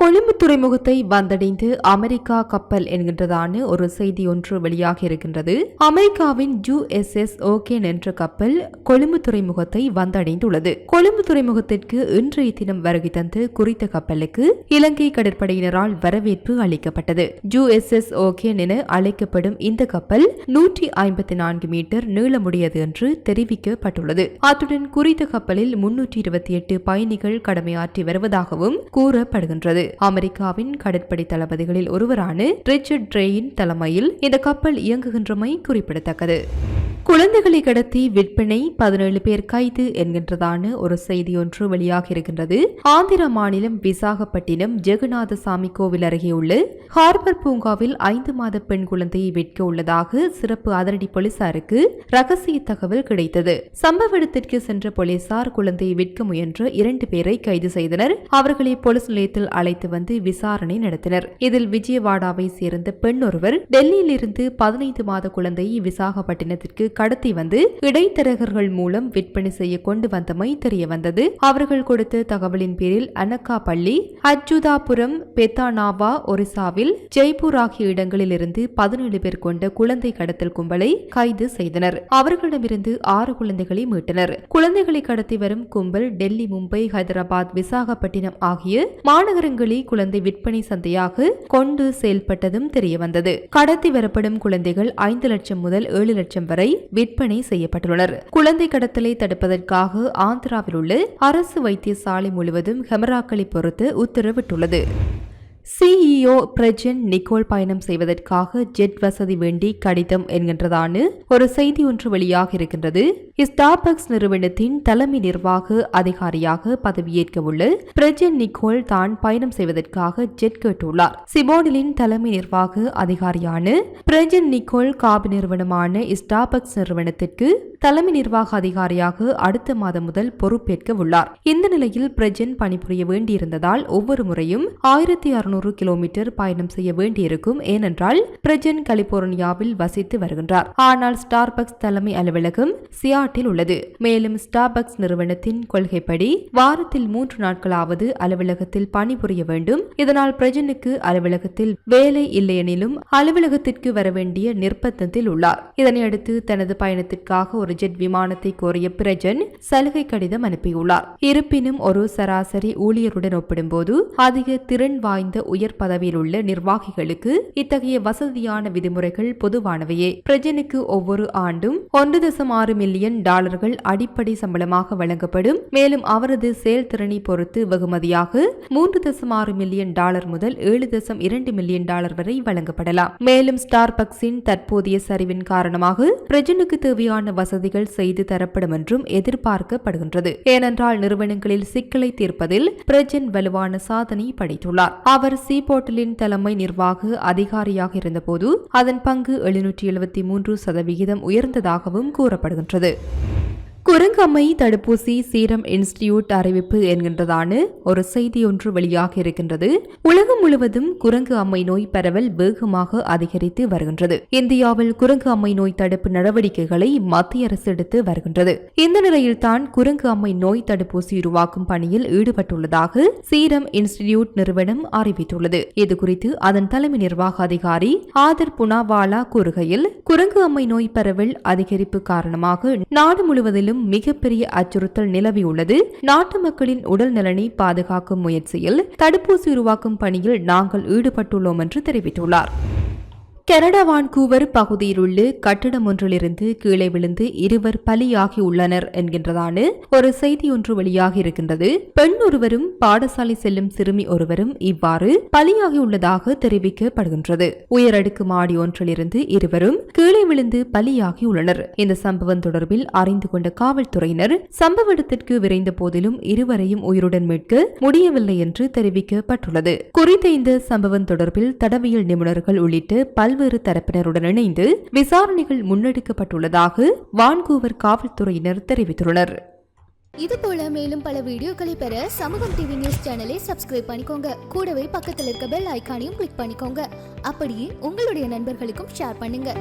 கொழும்பு துறைமுகத்தை வந்தடைந்து அமெரிக்கா கப்பல் என்கின்றதான ஒரு செய்தி ஒன்று வெளியாக இருக்கின்றது. அமெரிக்காவின் யுஎஸ்எஸ் ஓகேன் என்ற கப்பல் கொழும்பு துறைமுகத்தை வந்தடைந்துள்ளது. கொழும்பு துறைமுகத்திற்கு இன்றைய தினம் வருகை தந்து குறித்த கப்பலுக்கு இலங்கை கடற்படையினரால் வரவேற்பு அளிக்கப்பட்டது. யுஎஸ்எஸ் ஓகேன் என அழைக்கப்படும் இந்த கப்பல் நூற்றி ஐம்பத்தி நான்கு மீட்டர் நீளமுடையது என்று தெரிவிக்கப்பட்டுள்ளது. அத்துடன் குறித்த கப்பலில் முன்னூற்றி இருபத்தி எட்டு பயணிகள் கடமையாற்றி வருவதாகவும் கூறப்படுகின்றது. அமெரிக்காவின் கடற்படை தளபதிகளில் ஒருவரான ரிச்சர்ட் ட்ரேயின் தலைமையில் இந்த கப்பல் இயங்குகின்றமை குறிப்பிடத்தக்கது. குழந்தைகளை கடத்தி விற்பனை பதினேழு பேர் கைது என்கின்றதான ஒரு செய்தி ஒன்று வெளியாக இருக்கின்றது ஆந்திர மாநிலம் விசாகப்பட்டினம் ஜெகநாதசாமி கோவில் அருகே உள்ள ஹார்பர் பூங்காவில் ஐந்து மாத பெண் குழந்தையை விற்க உள்ளதாக சிறப்பு அதிரடி போலீசாருக்கு ரகசிய தகவல் கிடைத்தது. சம்பவ இடத்திற்கு சென்ற போலீசார் குழந்தையை விற்க முயன்ற இரண்டு பேரை கைது செய்தனர். அவர்களை போலீஸ் நிலையத்தில் அழைத்து வந்து விசாரணை நடத்தினர். இதில் விஜயவாடாவை சேர்ந்த பெண் ஒருவர் டெல்லியில் இருந்து பதினைந்து மாத குழந்தையை விசாகப்பட்டினத்திற்கு கடத்தி வந்து இடைத்தரகர்கள் மூலம் விற்பனை செய்ய கொண்டு வந்தமை தெரிய வந்தது. அவர்கள் கொடுத்த தகவலின் பேரில் அனக்கா பள்ளி அச்சுதாபுரம் பெத்தானாவா ஒரிசாவில் ஜெய்ப்பூர் ஆகிய இடங்களில் இருந்து பதினேழு பேர் கொண்ட குழந்தை கடத்தல் கும்பலை கைது செய்தனர். அவர்களிடமிருந்து ஆறு குழந்தைகளை மீட்டனர். குழந்தைகளை கடத்தி வரும் கும்பல் டெல்லி மும்பை ஹைதராபாத் விசாகப்பட்டினம் ஆகிய மாநகரங்களில் குழந்தை விற்பனை சந்தையாக கொண்டு செயல்பட்டதும் தெரிய வந்தது கடத்தி வரப்படும் குழந்தைகள் ஐந்து லட்சம் முதல் ஏழு லட்சம் வரை விற்பனை செய்யப்பட்டுள்ளனர். குழந்தை கடத்தலை தடுப்பதற்காக ஆந்திராவில் உள்ள அரசு வைத்தியசாலை முழுவதும் ஹெமராக்களை பொறுத்து உத்தரவிட்டுள்ளது. சிஇஓ பிரஜன் நிக்கோல் பயணம் செய்வதற்காக ஜெட் வசதி வேண்டி கடிதம் என்கின்றதான ஒரு செய்தி ஒன்று வெளியாக இருக்கின்றது ஸ்டார்பக்ஸ் நிறுவனத்தின் தலைமை நிர்வாக அதிகாரியாக பதவியேற்க உள்ள பிரஜன் நிக்கோல் தான் பயணம் செய்வதற்காக ஜெட் கேட்டுள்ளார். சிமோனிலின் தலைமை நிர்வாக அதிகாரியான பிரஜன் நிக்கோல் காபி நிறுவனமான ஸ்டார்பக்ஸ் நிறுவனத்திற்கு தலைமை நிர்வாக அதிகாரியாக அடுத்த மாதம் முதல் பொறுப்பேற்க உள்ளார். இந்த நிலையில் பிரஜன் பணிபுரிய வேண்டியிருந்ததால் ஒவ்வொரு முறையும் ஆயிரத்தி அறுநூறு கிலோமீட்டர் பயணம் செய்ய வேண்டியிருக்கும். ஏனென்றால் பிரஜன் கலிபோர்னியாவில் வசித்து வருகின்றார். ஆனால் ஸ்டார்பக்ஸ் தலைமை அலுவலகம் சியாட்டில் உள்ளது. மேலும் ஸ்டார்பக்ஸ் நிறுவனத்தின் கொள்கைப்படி வாரத்தில் மூன்று நாட்களாவது அலுவலகத்தில் பணிபுரிய வேண்டும். இதனால் பிரஜனுக்கு அலுவலகத்தில் வேலை இல்லையெனிலும் அலுவலகத்திற்கு வர வேண்டிய நிர்பந்தத்தில் உள்ளார். இதனையடுத்து தனது பயணத்திற்காக ஒரு ஜெட் விமானத்தை கோரிய பிரஜன் சலுகை கடிதம் அனுப்பியுள்ளார். இருப்பினும் ஒரு சராசரி ஊழியருடன் ஒப்பிடும்போது அதிக திறன் வாய்ந்த உயர் பதவியில் உள்ள நிர்வாகிகளுக்கு இத்தகைய வசதியான விதிமுறைகள் பொதுவானவையே. பிரஜனுக்கு ஒவ்வொரு ஆண்டும் ஒன்று தசம் ஆறு மில்லியன் டாலர்கள் அடிப்படை சம்பளமாக வழங்கப்படும். மேலும் அவரது செயல்திறனை பொறுத்து வெகுமதியாக மூன்று தசம் ஆறு மில்லியன் டாலர் முதல் ஏழு தசம் இரண்டு மில்லியன் டாலர் வரை வழங்கப்படலாம். மேலும் ஸ்டார்பக்ஸின் தற்போதைய சரிவின் காரணமாக பிரஜனுக்கு தேவையான வசதிகள் செய்து தரப்படும் என்றும் எதிர்பார்க்கப்படுகின்றது. ஏனென்றால் நிறுவனங்களில் சிக்கலை தீர்ப்பதில் பிரஜன் வலுவான சாதனை படைத்துள்ளார். அவர் சீபோட்டலின் தலைமை நிர்வாக அதிகாரியாக இருந்தபோது அதன் பங்கு எழுநூற்றி எழுபத்தி மூன்று சதவிகிதம் உயர்ந்ததாகவும் கூறப்படுகின்றது. Mm-hmm. குரங்கம்மை தடுப்பூசி சீரம் இன்ஸ்டிடியூட் அறிவிப்பு என்கின்றதான ஒரு செய்தி ஒன்று வெளியாக இருக்கின்றது. உலகம் முழுவதும் குரங்கு அம்மை நோய் பரவல் வேகமாக அதிகரித்து வருகின்றது. இந்தியாவில் குரங்கு அம்மை நோய் தடுப்பு நடவடிக்கைகளை மத்திய அரசு எடுத்து வருகின்றது. இந்த நிலையில்தான் குரங்கு அம்மை நோய் தடுப்பூசி உருவாக்கும் பணியில் ஈடுபட்டுள்ளதாக சீரம் இன்ஸ்டிடியூட் நிறுவனம் அறிவித்துள்ளது. இதுகுறித்து அதன் தலைமை நிர்வாக அதிகாரி ஆதர் புனாவாலா கூறுகையில் குரங்கு அம்மை நோய் பரவல் அதிகரிப்பு காரணமாக நாடு முழுவதிலும் மிகப்பெரிய அச்சுறுத்தல் நிலவியுள்ளது நாட்டு மக்களின் உடல் நலனை பாதுகாக்கும் முயற்சியில் தடுப்பூசி உருவாக்கும் பணியில் நாங்கள் ஈடுபட்டுள்ளோம் என்று தெரிவித்துள்ளார். கனடா வான்கூவர் பகுதியில் உள்ள கட்டடம் ஒன்றிலிருந்து கீழே விழுந்து இருவர் பலியாகியுள்ளனர் என்கின்றதான ஒரு செய்தி ஒன்று வெளியாகி இருக்கின்றது. பெண் ஒருவரும் பாடசாலை செல்லும் சிறுமி ஒருவரும் இவ்வாறு பலியாகியுள்ளதாக தெரிவிக்கப்படுகின்றது. உயரடுக்கு மாடி ஒன்றிலிருந்து இருவரும் கீழே விழுந்து பலியாகியுள்ளனர் இந்த சம்பவம் தொடர்பில் அறிந்து கொண்ட காவல்துறையினர் சம்பவ இடத்திற்கு விரைந்த போதிலும் இருவரையும் உயிருடன் மீட்க முடியவில்லை என்று தெரிவிக்கப்பட்டுள்ளது. குறித்த இந்த சம்பவம் தொடர்பில் தடவியல் நிபுணர்கள் உள்ளிட்ட பல் பல்வேறு தரப்பினருடன் இணைந்து விசாரணைகள் முன்னெடுக்கப்பட்டுள்ளதாக வான்கூவர் காவல்துறையினர் தெரிவித்துள்ளனர். இது போல மேலும் பல வீடியோக்களை பெற சமூகம் டிவி நியூஸ் சேனலை சப்ஸ்கிரைப் பண்ணிக்கோங்க. கூடவே பக்கத்தில் இருக்க பெல் ஐக்கானையும் கிளிக் பண்ணிக்கோங்க. அப்படியே உங்களுடைய நண்பர்களுக்கும் ஷேர் பண்ணுங்க.